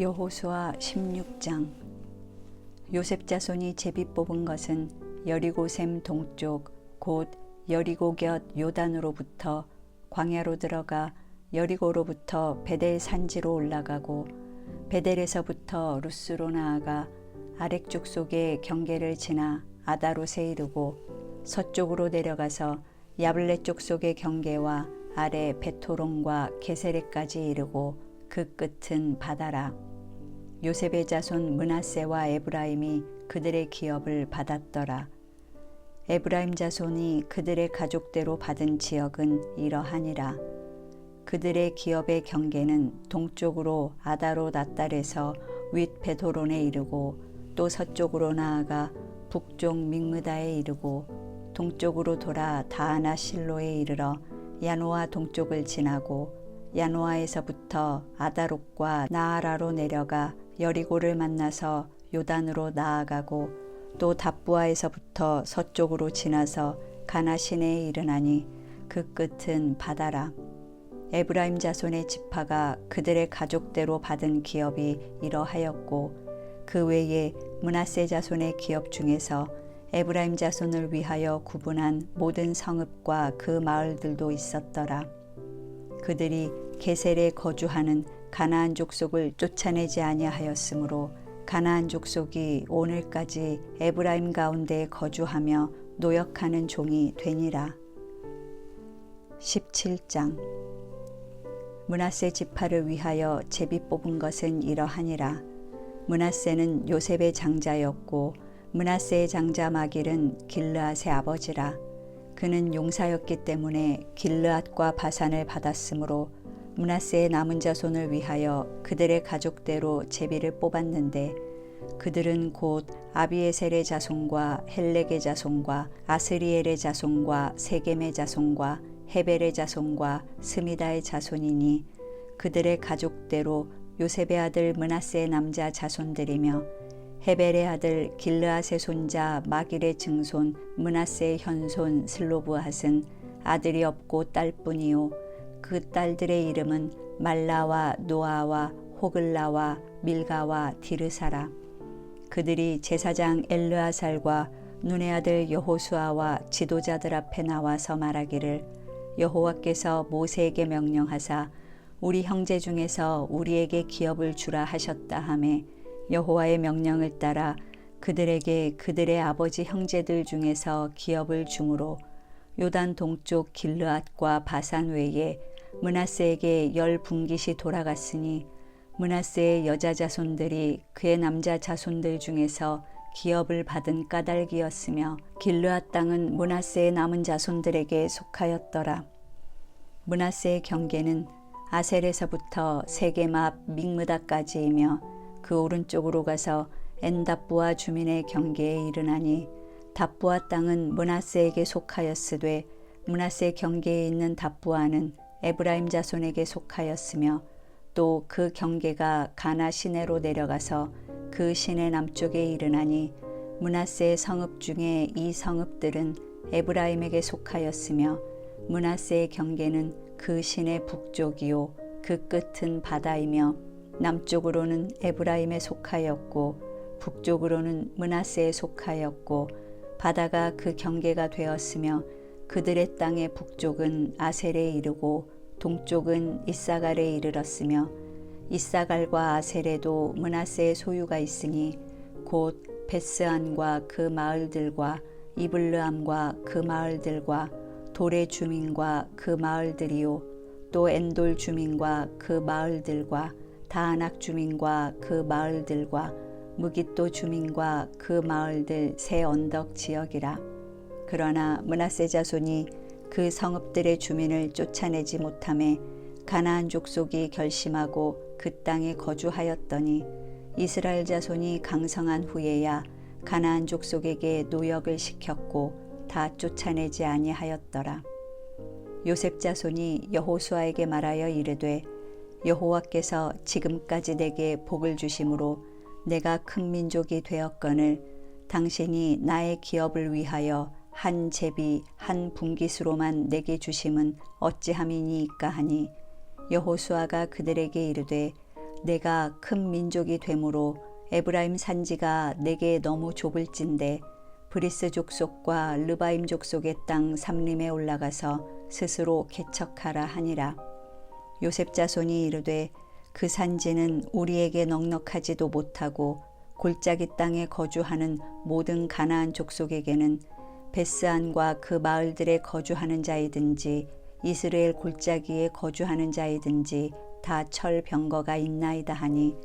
여호수아 16장. 요셉 자손이 제비 뽑은 것은 여리고샘 동쪽 곧 여리고 곁 요단으로부터 광야로 들어가 여리고로부터 베델 산지로 올라가고 베델에서부터 루스로 나아가 아렉 족속의 경계를 지나 아다롯에 이르고 서쪽으로 내려가서 야블레 족속의 경계와 아래 베토론과 게세레까지 이르고 그 끝은 바다라. 요셉의 자손 문하세와 에브라임이 그들의 기업을 받았더라. 에브라임 자손이 그들의 가족대로 받은 지역은 이러하니라. 그들의 기업의 경계는 동쪽으로 아다로 나딸에서 윗 베도론에 이르고 또 서쪽으로 나아가 북쪽 믹무다에 이르고 동쪽으로 돌아 다하나 실로에 이르러 야노아 동쪽을 지나고 야노아에서부터 아다롯과 나아라로 내려가 여리고를 만나서 요단으로 나아가고 또 답부아에서부터 서쪽으로 지나서 가나시네에 이르나니 그 끝은 바다라. 에브라임 자손의 지파가 그들의 가족대로 받은 기업이 이러하였고 그 외에 문하세 자손의 기업 중에서 에브라임 자손을 위하여 구분한 모든 성읍과 그 마을들도 있었더라. 그들이 게셀에 거주하는 가나안 족속을 쫓아내지 아니하였으므로 가나안 족속이 오늘까지 에브라임 가운데 거주하며 노역하는 종이 되니라. 17장 문하세 지파를 위하여 제비 뽑은 것은 이러하니라. 문하세는 요셉의 장자였고 문하세의 장자 마길은 길르앗의 아버지라. 그는 용사였기 때문에 길르앗과 바산을 받았으므로 문하세의 남은 자손을 위하여 그들의 가족대로 제비를 뽑았는데 그들은 곧 아비에셀의 자손과 헬렉의 자손과 아스리엘의 자손과 세겜의 자손과 헤벨의 자손과 스미다의 자손이니 그들의 가족대로 요셉의 아들 문하세의 남자 자손들이며 헤벨의 아들 길르앗의 손자 마길의 증손 문하세의 현손 슬로브핫은 아들이 없고 딸뿐이요 그 딸들의 이름은 말라와 노아와 호글라와 밀가와 디르사라. 그들이 제사장 엘르아살과 눈의 아들 여호수아와 지도자들 앞에 나와서 말하기를 여호와께서 모세에게 명령하사 우리 형제 중에서 우리에게 기업을 주라 하셨다 하매 여호와의 명령을 따라 그들에게 그들의 아버지 형제들 중에서 기업을 주므로 요단 동쪽 길르앗과 바산 외에 문하세에게 열 분깃이 돌아갔으니 문하세의 여자 자손들이 그의 남자 자손들 중에서 기업을 받은 까닭이었으며 길르앗 땅은 문하세의 남은 자손들에게 속하였더라. 문하세의 경계는 아셀에서부터 앞 믹무다까지이며 그 오른쪽으로 가서 엔답부아 주민의 경계에 이르나니 답부아 땅은 문하세에게 속하였으되 문하세 경계에 있는 답부아는 에브라임 자손에게 속하였으며 또 그 경계가 가나 시내로 내려가서 그 시내 남쪽에 이르나니 문하세의 성읍 중에 이 성읍들은 에브라임에게 속하였으며 문하세의 경계는 그 시내 북쪽이요 그 끝은 바다이며 남쪽으로는 에브라임에 속하였고 북쪽으로는 문하세에 속하였고 바다가 그 경계가 되었으며 그들의 땅의 북쪽은 아셀에 이르고 동쪽은 이사갈에 이르렀으며 이사갈과 아셀에도 문하세의 소유가 있으니 곧 베스안과 그 마을들과 이블르암과 그 마을들과 돌의 주민과 그 마을들이요 또 엔돌 주민과 그 마을들과 다아낙 주민과 그 마을들과 무기또 주민과 그 마을들 새 언덕 지역이라 그러나 문하세 자손이 그 성읍들의 주민을 쫓아내지 못함에 가나안 족속이 결심하고 그 땅에 거주하였더니 이스라엘 자손이 강성한 후에야 가나안 족속에게 노역을 시켰고 다 쫓아내지 아니하였더라. 요셉 자손이 여호수아에게 말하여 이르되 여호와께서 지금까지 내게 복을 주심으로 내가 큰 민족이 되었거늘 당신이 나의 기업을 위하여 한 제비 한 분깃으로만 내게 주심은 어찌함이니이까 하니 여호수아가 그들에게 이르되 내가 큰 민족이 되므로 에브라임 산지가 내게 너무 좁을진데 브리스 족속과 르바임 족속의 땅 삼림에 올라가서 스스로 개척하라 하니라. 요셉 자손이 이르되 그 산지는 우리에게 넉넉하지도 못하고 골짜기 땅에 거주하는 모든 가나안 족속에게는 베스안과 그 마을들에 거주하는 자이든지 이스라엘 골짜기에 거주하는 자이든지 다 철병거가 있나이다 하니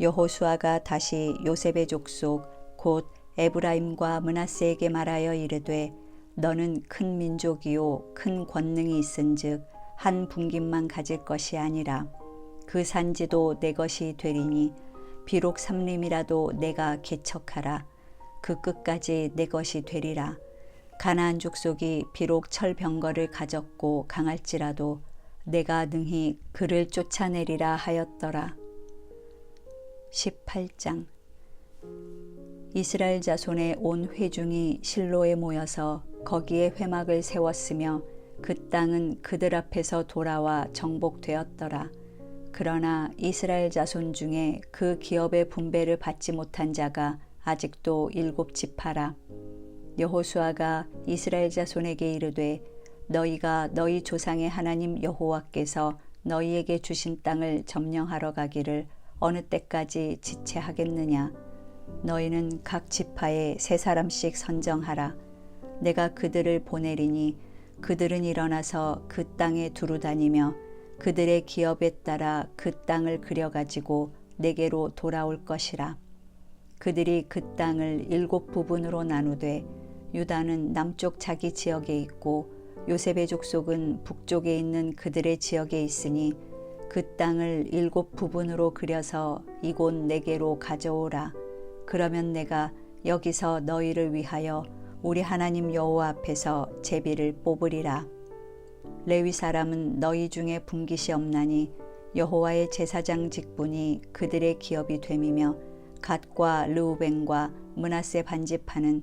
여호수아가 다시 요셉의 족속 곧 에브라임과 문하세에게 말하여 이르되 너는 큰 민족이요 큰 권능이 있은즉 한 분깃만 가질 것이 아니라 그 산지도 내 것이 되리니 비록 삼림이라도 내가 개척하라. 그 끝까지 내 것이 되리라 가나안 족속이 비록 철병거를 가졌고 강할지라도 내가 능히 그를 쫓아내리라 하였더라 18장 이스라엘 자손의 온 회중이 실로에 모여서 거기에 회막을 세웠으며 그 땅은 그들 앞에서 돌아와 정복되었더라. 그러나 이스라엘 자손 중에 그 기업의 분배를 받지 못한 자가 아직도 일곱 지파라. 여호수아가 이스라엘 자손에게 이르되 너희가 너희 조상의 하나님 여호와께서 너희에게 주신 땅을 점령하러 가기를 어느 때까지 지체하겠느냐? 너희는 각 지파에 세 사람씩 선정하라. 내가 그들을 보내리니 그들은 일어나서 그 땅에 두루 다니며 그들의 기업에 따라 그 땅을 그려 가지고 내게로 돌아올 것이라. 그들이 그 땅을 일곱 부분으로 나누되 유다는 남쪽 자기 지역에 있고 요셉의 족속은 북쪽에 있는 그들의 지역에 있으니 그 땅을 일곱 부분으로 그려서 이곳 내게로 가져오라. 그러면 내가 여기서 너희를 위하여 우리 하나님 여호와 앞에서 제비를 뽑으리라. 레위 사람은 너희 중에 분깃이 없나니 여호와의 제사장 직분이 그들의 기업이 됨이며 갓과 르우벤과 문하세 반지파는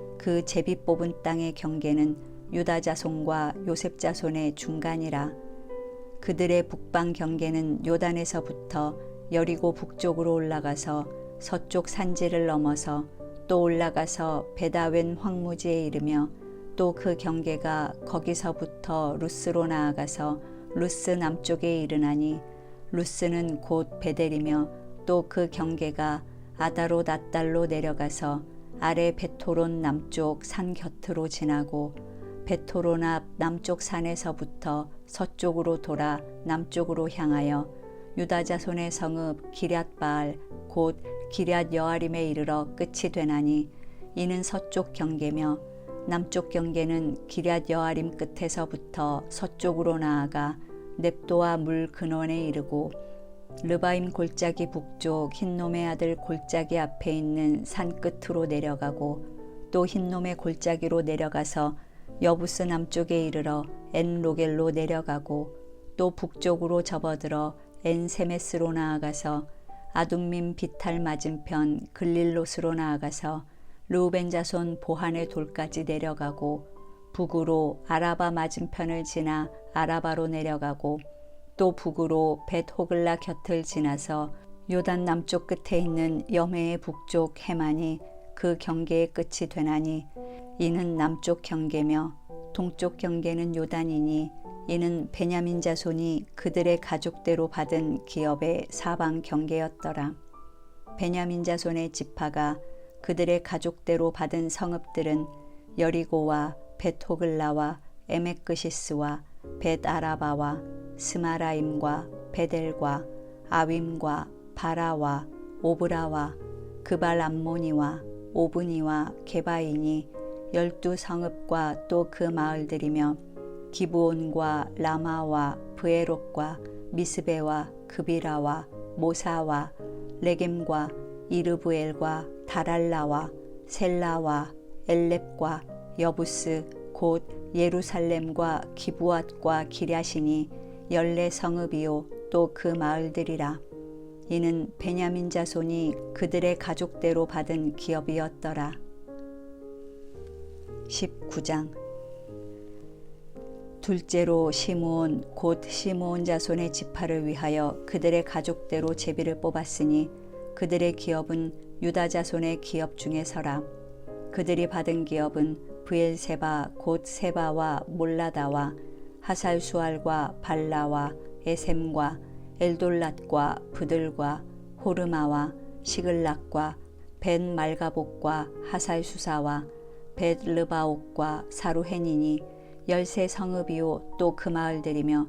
그 제비 뽑은 땅의 경계는 유다 자손과 요셉 자손의 중간이라. 그들의 북방 경계는 요단에서부터 여리고 북쪽으로 올라가서 서쪽 산지를 넘어서 또 올라가서 베다웬 황무지에 이르며 또 그 경계가 거기서부터 루스로 나아가서 루스 남쪽에 이르나니 루스는 곧 베델이며 또 그 경계가 아다로 낫달로 내려가서 아래 베토론 남쪽 산 곁으로 지나고 베토론 앞 남쪽 산에서부터 서쪽으로 돌아 남쪽으로 향하여 유다 자손의 성읍 기럇바알 곧 기럇 여아림에 이르러 끝이 되나니 이는 서쪽 경계며 남쪽 경계는 기럇 여아림 끝에서부터 서쪽으로 나아가 넵도와 물 근원에 이르고 르바임 골짜기 북쪽 흰놈의 아들 골짜기 앞에 있는 산 끝으로 내려가고 또 흰놈의 골짜기로 내려가서 여부스 남쪽에 이르러 엔로겔로 내려가고 또 북쪽으로 접어들어 엔세메스로 나아가서 아둠민 비탈 맞은편 글릴롯으로 나아가서 루벤 자손 보한의 돌까지 내려가고 북으로 아라바 맞은편을 지나 아라바로 내려가고 또 북으로 벳호글라 곁을 지나서 요단 남쪽 끝에 있는 여매의 북쪽 해만이 그 경계의 끝이 되나니 이는 남쪽 경계며 동쪽 경계는 요단이니 이는 베냐민 자손이 그들의 가족대로 받은 기업의 사방 경계였더라. 베냐민 자손의 지파가 그들의 가족대로 받은 성읍들은 여리고와 벳호글라와 에메크시스와 벳아라바와 스마라임과 베델과 아윈과 바라와 오브라와 그발 암모니와 오브니와 게바인이 열두 성읍과 또 그 마을들이며 기브온과 라마와 브에롯과 미스베와 그비라와 모사와 레겜과 이르브엘과 다랄라와 셀라와 엘렙과 여부스 곧 예루살렘과 기부앗과 기랴시니 열네 성읍이요 또 그 마을들이라. 이는 베냐민 자손이 그들의 가족대로 받은 기업이었더라. 19장. 둘째로 시므온 곧 시므온 자손의 지파를 위하여 그들의 가족대로 제비를 뽑았으니 그들의 기업은 유다 자손의 기업 중에 서라. 그들이 받은 기업은 브엘세바 곧 세바와 몰라다와 하살수알과 발라와 에셈과 엘돌랏과 부들과 호르마와 시글락과 벤 말가복과 하살수사와 벳 르바옥과 사루헤니니 열세 성읍이요 또 그 마을들이며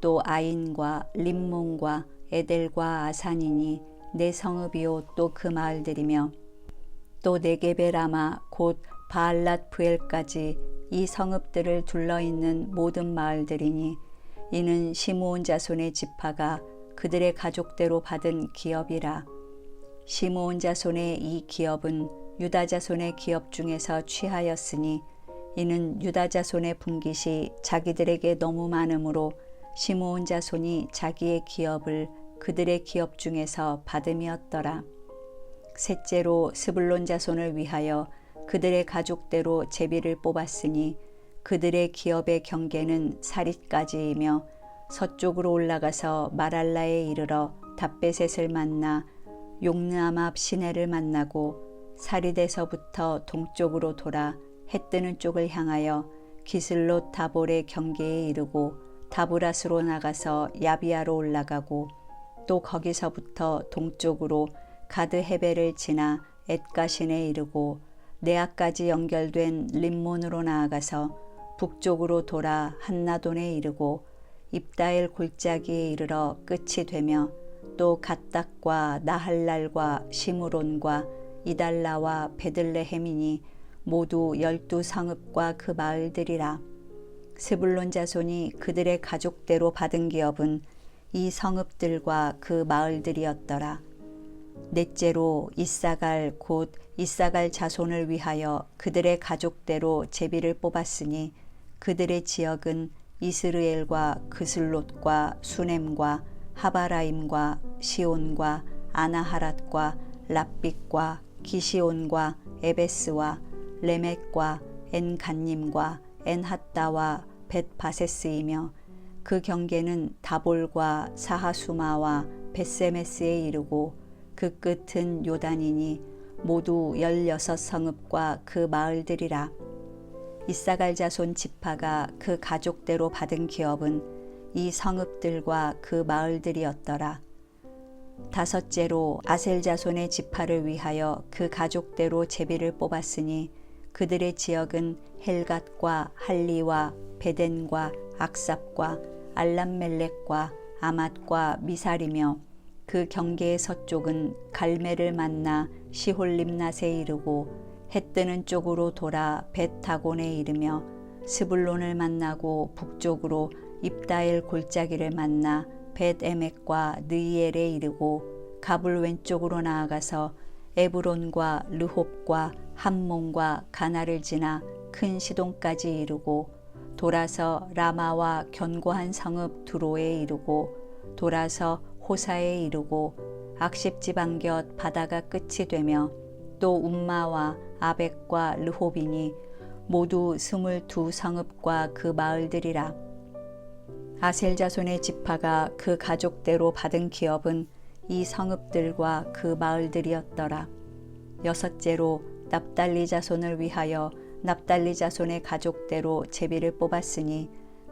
또 아인과 림몬과 에델과 아산이니 네 성읍이요 또 그 마을들이며 또 네게베라마 곧 바알랏 부엘까지 이 성읍들을 둘러 있는 모든 마을들이니 이는 시므온 자손의 지파가 그들의 가족대로 받은 기업이라 시므온 자손의 이 기업은 유다 자손의 기업 중에서 취하였으니 이는 유다 자손의 분깃이 자기들에게 너무 많으므로 시므온 자손이 자기의 기업을 그들의 기업 중에서 받음이었더라. 셋째로 스불론 자손을 위하여 그들의 가족대로 제비를 뽑았으니 그들의 기업의 경계는 사릿까지이며 서쪽으로 올라가서 마랄라에 이르러 답베셋을 만나 용느암 앞 시내를 만나고 사릿에서부터 동쪽으로 돌아 해 뜨는 쪽을 향하여 기슬롯 다볼의 경계에 이르고 다브라스로 나가서 야비아로 올라가고 또 거기서부터 동쪽으로 가드 헤벨을 지나 엣가신에 이르고 네아까지 연결된 림몬으로 나아가서 북쪽으로 돌아 한나돈에 이르고 입다엘 골짜기에 이르러 끝이 되며 또 갓닥과 나할랄과 시므론과 이달라와 베들레헴이니 모두 열두 성읍과 그 마을들이라 스불론 자손이 그들의 가족대로 받은 기업은 이 성읍들과 그 마을들이었더라. 넷째로 이사갈 곧 이사갈 자손을 위하여 그들의 가족대로 제비를 뽑았으니 그들의 지역은 이스르엘과 그슬롯과 수넴과 하바라임과 시온과 아나하랏과 랍빅과 기시온과 에베스와 레멕과 엔간님과 엔핫다와 벳바세스이며 그 경계는 다볼과 사하수마와 베세메스에 이르고 그 끝은 요단이니 모두 열여섯 성읍과 그 마을들이라. 이사갈 자손 지파가 그 가족대로 받은 기업은 이 성읍들과 그 마을들이었더라. 다섯째로 아셀 자손의 지파를 위하여 그 가족대로 제비를 뽑았으니 그들의 지역은 헬갓과 할리와 베덴과 악삽과 알람멜렉과 아맛과 미살이며 그 경계의 서쪽은 갈매를 만나 시홀림낫에 이르고 해 뜨는 쪽으로 돌아 벳다곤에 이르며 스불론을 만나고 북쪽으로 입다엘 골짜기를 만나 벳에멕과 느이엘에 이르고 가불 왼쪽으로 나아가서 에브론과 르홉과 함몬과 가나를 지나 큰 시동까지 이르고 돌아서 라마와 견고한 성읍 두로에 이르고 돌아서 호사에 이르고 악십 지방 곁 바다가 끝이 되며 또 움마와 아벡과 르호빈이 모두 스물두 성읍과 그 마을들이라 아셀 자손의 지파가 그 가족대로 받은 기업은 이 성읍들과 그 마을들이었더라. 여섯째로 납달리 자손을 위하여 납달리 자손의 가족대로 제비를 뽑았으니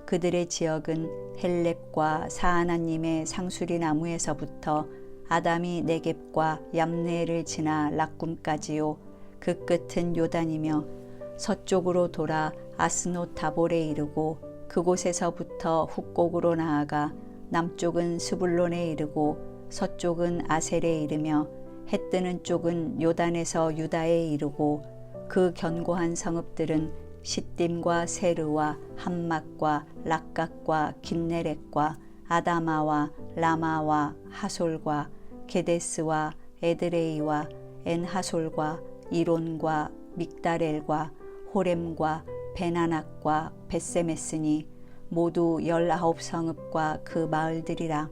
그들의 지역은 헬렙과 사하나님의 상수리 나무에서부터 아담이 네겝과 얌네를 지나 락꿈까지요. 그 끝은 요단이며 서쪽으로 돌아 아스노 타볼에 이르고 그곳에서부터 북곡으로 나아가 남쪽은 스불론에 이르고 서쪽은 아셀에 이르며 해 뜨는 쪽은 요단에서 유다에 이르고 그 견고한 성읍들은 시딤과 세르와 함막과 락각과 긴네렛과 아다마와 라마와 하솔과 게데스와 에드레이와 엔하솔과 이론과 믹다렐과 호렘과 베나낙과 베세메스니 모두 열아홉 성읍과 그 마을들이라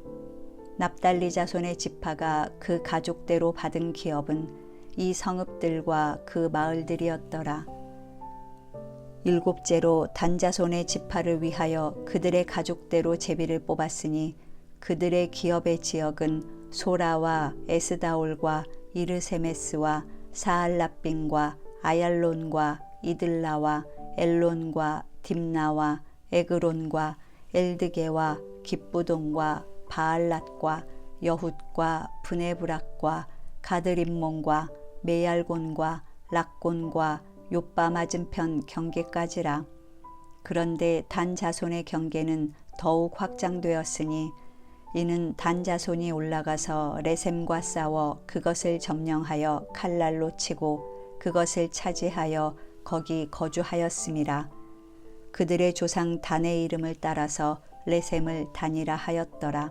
납달리 자손의 지파가 그 가족대로 받은 기업은 이 성읍들과 그 마을들이었더라. 일곱째로 단자손의 지파를 위하여 그들의 가족대로 제비를 뽑았으니 그들의 기업의 지역은 소라와 에스다올과 이르세메스와 사알라빈과 아얄론과 이들라와 엘론과 딥나와 에그론과 엘드게와 기쁘동과 바알랏과 여훗과 브네브락과 가드림몬과 메얄곤과 락곤과 요빠 맞은편 경계까지라. 그런데 단 자손의 경계는 더욱 확장되었으니 이는 단 자손이 올라가서 레셈과 싸워 그것을 점령하여 칼날로 치고 그것을 차지하여 거기 거주하였음이라. 그들의 조상 단의 이름을 따라서 레셈을 단이라 하였더라.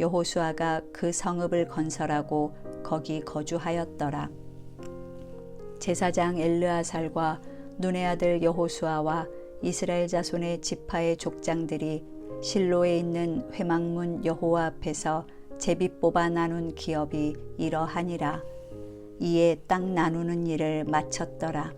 여호수아가 그 성읍을 건설하고 거기 거주하였더라. 제사장 엘르아살과 눈의 아들 여호수아와 이스라엘 자손의 지파의 족장들이 실로에 있는 회막문 여호와 앞에서 제비 뽑아 나눈 기업이 이러하니라. 이에 땅 나누는 일을 마쳤더라.